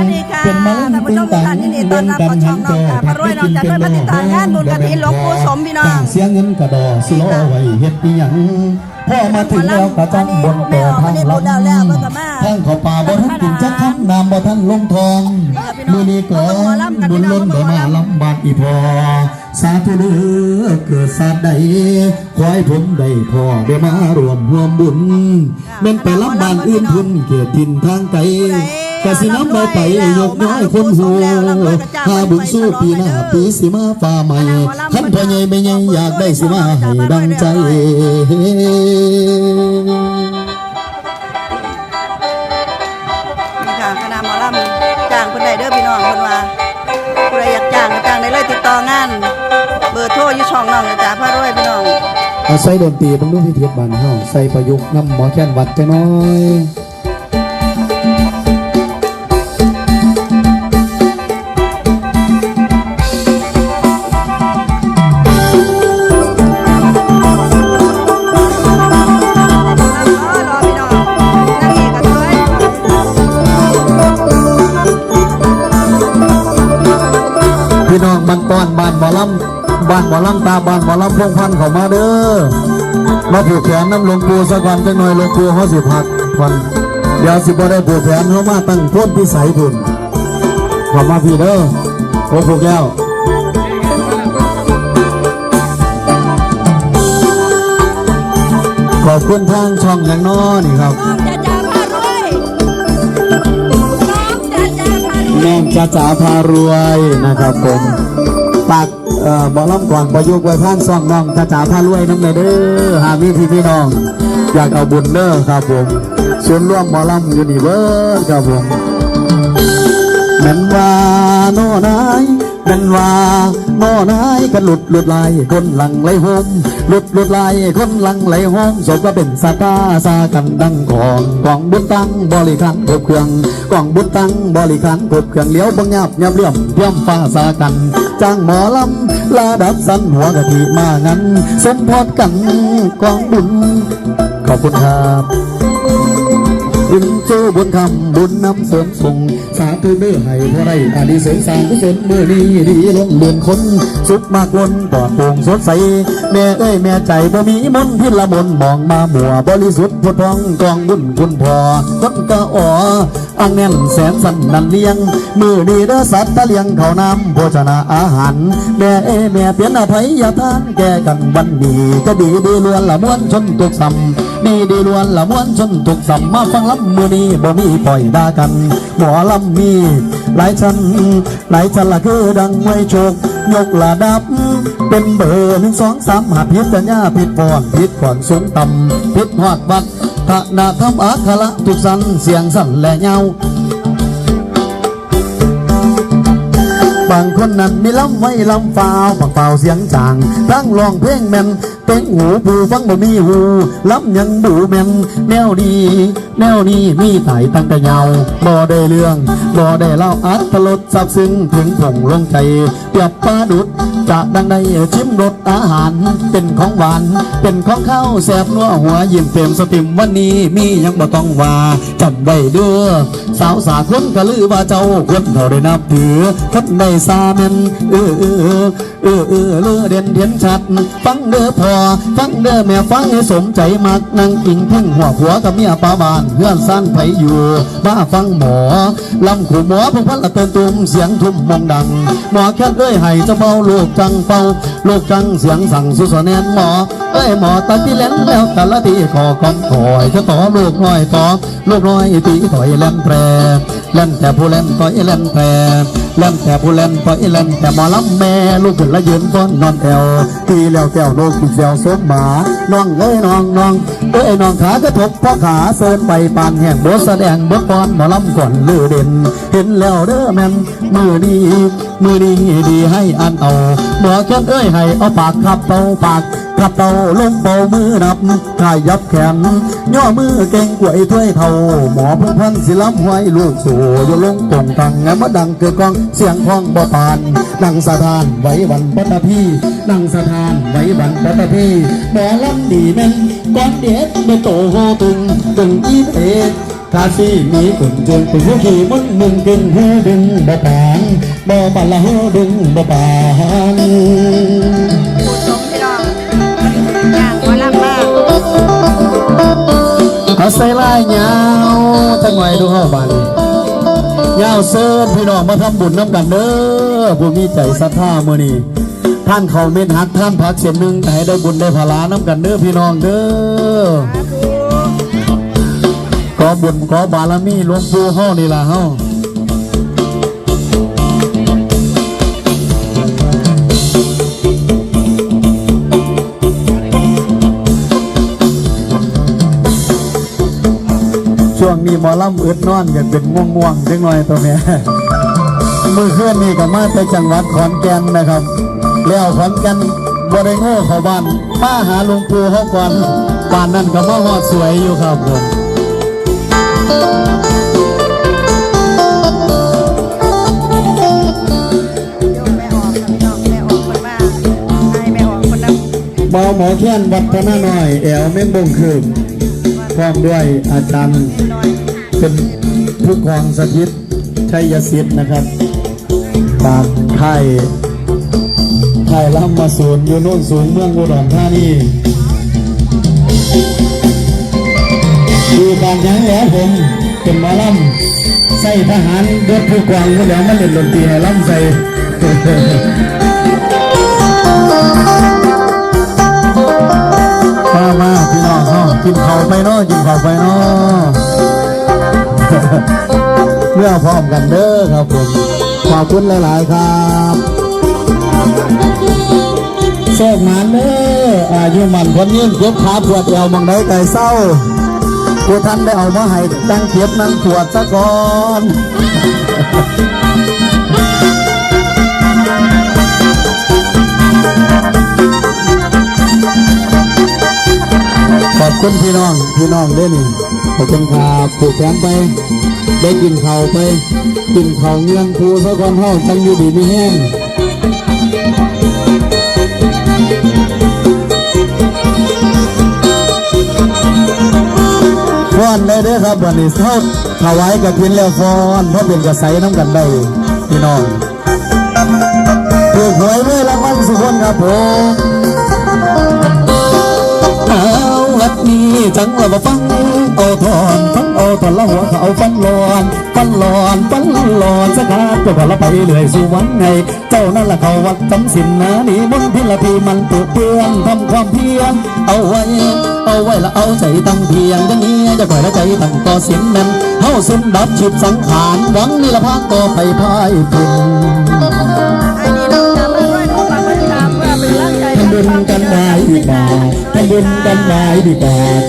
วัสดีค่ะเป็นมาเล่นท่านผู้ตึชงมตังท่านยินดีต้อนรับเข้าช่องน้องค่ะพระรวยน้องจัดด้วยปฏิทานงานบุญกฐินหลวงปู่สมพี่น้องเสียเงินกระดอสิรอไว้เฮ็ดอีหยังพ่อมาถึงแล้วก็จ้องบนแต่ทางลำทางขาป่าบ่ทันกินจักคำน้ำบ่ทันลงทองมือนี้ก็บุญล้นได้มาลำบากอีพอ สาธุเด้อเกิดศาสตร์ใดขอให้ผมได้พ่อได้มารวมรวมบุญม่นไปลำบานอื่นพุ่นเกิดทินทางไกลกะสิน้ำใบไปยกน้อยคนโหหาบุญสู้ปีหน้าปีสิมาฟ้าใหม่ขันพ่อใหญ่ไม่ใหญ่อยากได้สิมาให้ดังใจนี่ค่ะคณะหมอลำจ้างคนใดเด้อพี่น้องคนว่าใครอยากจ้างก็จ้างได้เลยติดต่องาน เบอร์โทรอยู่ช่องน้องเลยจ้าพระรวยพี่น้องอาศัยดนตรีบางรูปพิธีบานเฮาใส่ประยุกต์น้ำหมอแค้นวัดจะน้อย พี่น้องบานต้อนบ้านหมอลำบ้านหมอลำตาบ้านหมอลำพงพันเข้ามาเด้อมาผูกแขนน้ำลงปูสักวันจังหน่อยลงปูเขาสิพักพันเดี๋ยวสิบ่ได้ผูกแขนเขามาตั้งพ้นพิสัยบุญขอมาพี่เด้อโอ้ผูกแก้วขอบคุณทางช่องอย่างน้อนี่ครับ แม่งจ้าจ้าพารวยน้องจ้าจ๋าพารวยนะครับผมปากเอ่อบอลล่ำก่อนประยุกต์ไว้พ่านซ่องน้องจ้าจ๋าพารวยน้ำเลยเด้อหามีพี่พี่น้อง อยากเอาบุญเด้อครับผมส่วนร่วมบอลล่ำยูนิเวิร์ครับผมแม่นว่าโน่นาย แม่นว่าโน่นายกันหลุดหลุดลายคนหลังไหลหมหลุดหลุดลายคนหลังไหลหมสมก็เป็นสตาซากันดังของกองบุญตั้งบริการครบเครื่องกองบุญตั้งบริการครบเครื่องเลี้ยวบังยับยับเลี่ยมเทียมฟ้าสากันจ้างหมอลำลาดับสันหัวกะทิมางั้นสมพอดกันกองบุญขอบคุณครับ บุญเจ้าบุญคำบุญนำเสริมส่งสาธุเด้อให้พระไรอาดีเสริมสร้างกุศลเมื่อนี้ดีลงเลือนคนสุขมากวนปลอดโปร่งสดใส แม่เอ้ยแม่ใจบ่มีมนพิละมนมองมาหมัวบริสุทธิ์พุทธองกองบุญคุณพอคนกะอ๋ออังแน่นแสนสันนันเลี้ยง มือดีเด้อสัตว์ตะเลียงเขาน้ำโภชนาอาหาร แม่เอ้ยแม่เปลี่ยนอภัยอย่าทานแก่กันวันนี้ก็ดีดีล้วนละม้วนชนตุกสัม ดีดีล้วนละม้วนจนตุกสัมมาฟังลำมือนี้บ่มีปล่อยด่ากันหมอลำมีหลายชั้นหลายชั้นละคือดังไว้โชคยกระดับ เป็นเบอร์หนึ่งสองสามหาพิษปัญญาผิดปอนผิดก่อนสูงต่ำผิดหอดวัดทะนาธรรมอัคระทุกสันเสียงสั่นและเงา บางคนนั้นมีลำไว้ลำฟาวบางฟาเสียงจางตั้งร้องเพลงแม่นเป็นหูผู้ฟังบ่มีหูลำยังบูแม่นแนวดีแนวนี้มีไต่ตั้งแต่เยาบ่ได้เรื่องบ่ได้เล่าอัตลดซับซึ้งถึงผงลงใจเปียบปลาดุดจะดังได้ชิมรสอาหาร เป็นของหวาน เป็นของข้าวแซ่บนัวหัวยิ้มเต็มสติมวันนี้มียังบ่ต้องว่าจำไว้เด้อสาวสาคนกะลือว่าเจ้าคนเขาได้นับถือคัดได้ซาแมนเออเออเออเออเลือเด่นเด่นชัด ฟังเด้อพอฟังเด้อแม่ฟังให้สมใจมักนั่งกิงเพ่งหัวผัวกับเมียป้าบ้านเพื่อนสั้นไผอยู่บ้าฟังหมอลำขู่หมอพงพันละเตือนตุ้มเสียงทุ่มมองดัง หมอแค่เอ้ยให้เจะเบาลูกจังเป่าลูกจังเสียงสั่งสุสแนนหมอเอ้ยหมอตัดที่เล่นแล้วแต่ละทีขอคำถอยจะต่อลูกน้อยต่อลูกน้อยตีถอยแล่นแปรแล่นแต่ผู้เล่นต่อยแล่นแปร แล่นแต่ผู้เล่นต่อยแล่นแต่หมอลำแม่ลูกขึ้นละยืนต้นนอนแอวตีแล้วแก้วโลกกินแซวสมหมาน้องเอ้ยน้องน้องเอ้ยน้องขากระทบพ่อขาเซินไปปานแห่งบทแสดงบทกรหมอลำก่อนลือเด่น เห็นแล้วเด้อแม่นมือดีมือดีดีให้อันเอาหมอแค่นเอ้ยให้เอาปากขับเตาปาก ขับเตาลงเบามือนับขายยับแขนย่อมือเก่งกวยถ้วยเท่า หมอพิ่งพันศิลำห้วยลูกสู่ยลงตรงตังแงมาดังเกิดกองเสียงพ้องบ่ปานนั่งสะทานไว้วันปัตตพีนั่งสะทานไว้วันปัตตพีหมอลำดีแม่นก้อนเด็ดไม่โตโหตึงตึงอีเพคาซีมีกุนจนเป็นผู้ขี่มึงมึงกึ่งหูดึงบ่ปานบ่ปานละหูดึงบ่ปาน ใส่ลายยาวจังไงดูเฮาบาดนี้ยาวเซิร์พี่น้องมาทำบุญน้ำกันเด้อผู้มีใจศรัทธาเมื่อนี้ท่านเขาเม็ดหักท่านพักเสียนหนึ่งให้ได้บุญได้พลาน้ำกันเด้อพี่น้องเด้อขอบุญขอบารมีหลวงปู่เฮานี่ล่ะเฮา หมอลำอึดนอนอยากเป็นง่วงง่วงๆจังหน่อยตัวเนี้ยมือเคลื่อนนี่ก็มาไปจังหวัดขอนแก่นนะครับ แล้วขอนแก่นบริโง่เข้าบ้านมาหาหลวงปู่เฮาก่อนบ้านนั้นก็มาฮอดสวยอยู่ครับผมโยมแม่ออกค่ะพี่น้องแม่ออกคนมากให้แม่ออกคนนั้นหมอหมอแค้นวัดพนาหน่อย แอวเม่งบงคืม พร้อมด้วยอาจารย์เป็นผู้กองสถิตชัยสิทธิ์นะครับปากไทยไทยล่ำมาศูนอยู่โน่นสูงเมืองอุดรธานีดูการยังแหลผมเป็นหมอลำใส่ทหารเดือดผู้กองก็แล้วมาเล่นดนตรีให้ลำใส่ น้องเนาะกินข้าไปเนาะกินข้าไปเนาะเมื่อพร้อมกันเด้อครับผมขอบคุณหลาย ๆ ครับโชคมานเด้ออายุมันคนยืนเก็บขาปวดเอวมังได้ไก่เศร้าผู้ท่านได้เอามาให้ตั้งเก็บนั่งปวดซะก่อน คุณพี่น้องพี่น้องเด้นี่ขอบคุณครับผูกแขนไป ได้กินเข้าไป กินเข้าเงี้ยงครูซะกอนเฮาจังอยู่ดีมีแห้งฟ้อนได้เด้อครับวันนี้เฮาถวายกับพินแล้วฟ้อนเพราะเป็นกระใสน้ำกันได้พี่น้องถูกหวยเมื่อรางวัลสุขคนครับผม เอาวัดนี้จังว่าบ่ฟังเอาทอนฟังเอาทอนละหัวเขาฟันหลอนฟันหลอนฟันหลอนสกัดตัวพอละไปเรื่อยสู่วันไงเจ้านั่นละเขาวัดจำสินนะนี่มนพิละทีมันเปื้อเปื้อนทำความเพียรเอาไว้ เอาไว้ละเอาใจตั้งเพียงอย่างนี้จะปล่อยละใจตั้งต่อเสียงนั้นเฮาสินดับชีพสังขารหวังนี่ละพางต่อไปพายพุ่นให้ดีน้อง ว้ติดตามเพื่อเป็นกำลังใจทำบุญกันได้ดีกว่าทำบุญกันได้ดีกว่า